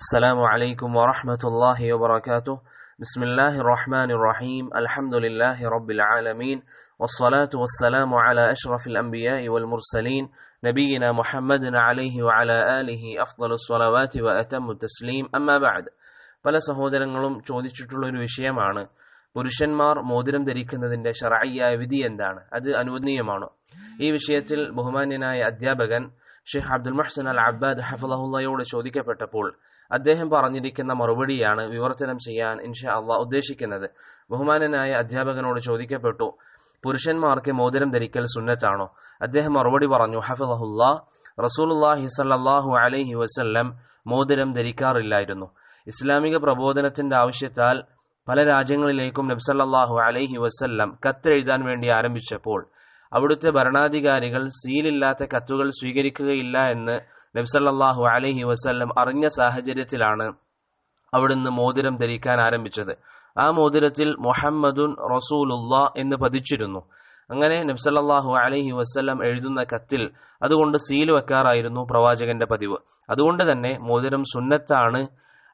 السلام عليكم ورحمة الله وبركاته بسم الله الرحمن الرحيم الحمد لله رب العالمين والصلاة والسلام على أشرف الأنبياء والمرسلين نبينا محمد عليه وعلى آله أفضل الصلوات وأتم التسليم أما بعد പല സഹോദരങ്ങളും ചോദിച്ചിട്ടുള്ള ഒരു വിഷയമാണ് പുരുഷന്മാർ മോതിരം ധരിക്കുന്നതിന്റെ ഷറയ്യായ വിധി എന്താണ് അത് അനുവദനീയമാണോ ഈ വിഷയത്തിൽ ബഹുമാന്യനായ അധ്യാപകൻ ഷെയ്ഖ് അബ്ദുൽ മഹ്സൻ അൽ അബ്ബാദ് ഹഫലഹുല്ലയോട് ചോദിക്കപ്പെട്ടപ്പോൾ അദ്ദേഹം പറഞ്ഞിരിക്കുന്ന മറുപടിയാണ് വിവർത്തനം ചെയ്യാൻ ഇൻഷാ അള്ളാഹ് ഉദ്ദേശിക്കുന്നത്. ബഹുമാനനായ അധ്യാപകനോട് ചോദിക്കപ്പെട്ടു പുരുഷന്മാർക്ക് മോതിരം ധരിക്കൽ സുന്നത്താണോ? അദ്ദേഹം മറുപടി പറഞ്ഞു ഹഫലഹുല്ല റസൂലുല്ലാഹി സല്ലാഹു അലൈഹി വസല്ലം മോതിരം ധരിക്കാറില്ലായിരുന്നു. ഇസ്ലാമിക പ്രബോധനത്തിന്റെ ആവശ്യത്താൽ പല രാജ്യങ്ങളിലേക്കും നബ്സല്ലാഹു അലൈഹി വസല്ലം കത്തെഴുതാൻ വേണ്ടി ആരംഭിച്ചപ്പോൾ അവിടുത്തെ ഭരണാധികാരികൾ സീലില്ലാത്ത കത്തുകൾ സ്വീകരിക്കുകയില്ല എന്ന് നബ്സല്ലാഹു അലഹി വസ്ല്ലം അറിഞ്ഞ സാഹചര്യത്തിലാണ് അവിടുന്ന് മോതിരം ധരിക്കാൻ ആരംഭിച്ചത്. ആ മോതിരത്തിൽ മുഹമ്മദുൻ റസൂലുള്ള എന്ന് പതിച്ചിരുന്നു. അങ്ങനെ നബ്സല്ലാഹു അലഹി വസ്ല്ലം എഴുതുന്ന കത്തിൽ അതുകൊണ്ട് സീൽ വെക്കാറായിരുന്നു പ്രവാചകന്റെ പതിവ്. അതുകൊണ്ട് തന്നെ മോതിരം സുന്നത്താണ്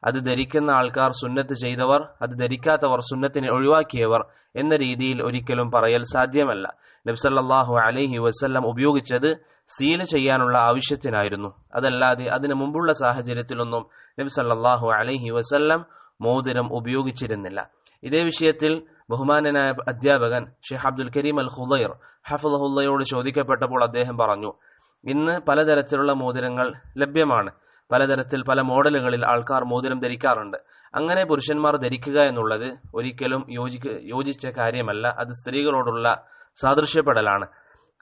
അത് ധരിക്കുന്ന ആൾക്കാർ സുന്നത്ത് ചെയ്തവർ അത് ധരിക്കാത്തവർ സുന്നത്തിനെ ഒഴിവാക്കിയവർ എന്ന രീതിയിൽ ഒരിക്കലും പറയൽ സാധ്യമല്ല. നബ്സല്ലാഹു അലൈഹി വസ്ല്ലം ഉപയോഗിച്ചത് സീൽ ചെയ്യാനുള്ള ആവശ്യത്തിനായിരുന്നു. അതല്ലാതെ അതിനു മുമ്പുള്ള സാഹചര്യത്തിലൊന്നും നബ്സല്ലാഹു അലൈഹി വസല്ലം മോതിരം ഉപയോഗിച്ചിരുന്നില്ല. ഇതേ വിഷയത്തിൽ ബഹുമാനനായ അധ്യാപകൻ ഷെയ്ഖ് അബ്ദുൽ കരീം അൽ ഹുദൈർ ഹഫുദഹുല്ലയോട് ചോദിക്കപ്പെട്ടപ്പോൾ അദ്ദേഹം പറഞ്ഞു ഇന്ന് പലതരത്തിലുള്ള മോതിരങ്ങൾ ലഭ്യമാണ്. പലതരത്തിൽ പല മോഡലുകളിൽ ആൾക്കാർ മോതിരം ധരിക്കാറുണ്ട്. അങ്ങനെ പുരുഷന്മാർ ധരിക്കുക എന്നുള്ളത് ഒരിക്കലും യോജി യോജിച്ച കാര്യമല്ല. അത് സ്ത്രീകളോടുള്ള സാദൃശ്യപ്പെടലാണ്.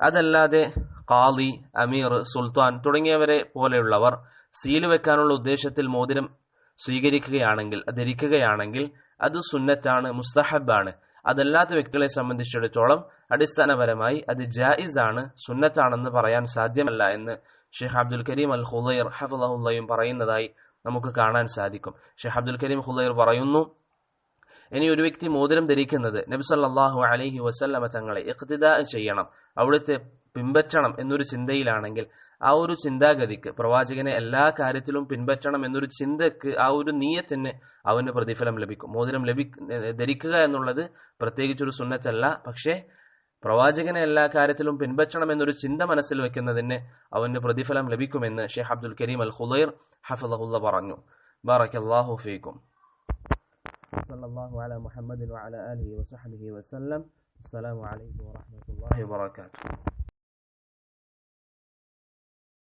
അതല്ലാതെ കാളി അമീർ സുൽത്താൻ തുടങ്ങിയവരെ പോലെയുള്ളവർ സീൽ വെക്കാനുള്ള ഉദ്ദേശത്തിൽ മോതിരം സ്വീകരിക്കുകയാണെങ്കിൽ ധരിക്കുകയാണെങ്കിൽ അത് സുന്നത്താണ് മുസ്തഹബാണ്. അതല്ലാത്ത വ്യക്തികളെ സംബന്ധിച്ചിടത്തോളം അടിസ്ഥാനപരമായി അത് ജായിസ് ആണ് സുന്നത്താണെന്ന് പറയാൻ സാധ്യമല്ല എന്ന് ഷെയ്ഖ് അബ്ദുൽ കരീം അൽ ഹുദൈർ ഹഫുല്ലയും പറയുന്നതായി നമുക്ക് കാണാൻ സാധിക്കും. ഷെയ്ഖ് അബ്ദുൽ കരീം ഹുദൈർ പറയുന്നു ഇനി ഒരു വ്യക്തി മോതിരം ധരിക്കുന്നത് നബ്സല്ലാഹു അലൈഹി വസല്ലമ തങ്ങളെ ഇഖ്തിദാ ചെയ്യണം അവിടുത്തെ പിൻപറ്റണം എന്നൊരു ചിന്തയിലാണെങ്കിൽ ആ ഒരു ചിന്താഗതിക്ക് പ്രവാചകനെ എല്ലാ കാര്യത്തിലും പിൻപറ്റണം എന്നൊരു ചിന്തക്ക് ആ ഒരു നീയത്തിന് അവന് പ്രതിഫലം ലഭിക്കും. മോതിരം ലഭി ധരിക്കുക എന്നുള്ളത് പ്രത്യേകിച്ചൊരു സുന്നത്തല്ല പക്ഷേ പ്രവാചകനെ എല്ലാ കാര്യത്തിലും പിൻപറ്റണമെന്നൊരു ചിന്ത മനസ്സിൽ വെക്കുന്നതിന് അവന് പ്രതിഫലം ലഭിക്കുമെന്ന് ഷെയ്ഖ് അബ്ദുൽ കരീം അൽ ഹുദൈർ ഹഫലഹുല്ല പറഞ്ഞു ബാറക് അള്ളാഹു ഫീക്കും മുഹമ്മദ് വസല്ലം. അസ്സലാമു അലൈക്കും വറഹ്മത്തുള്ളാഹി വബറകാതുഹു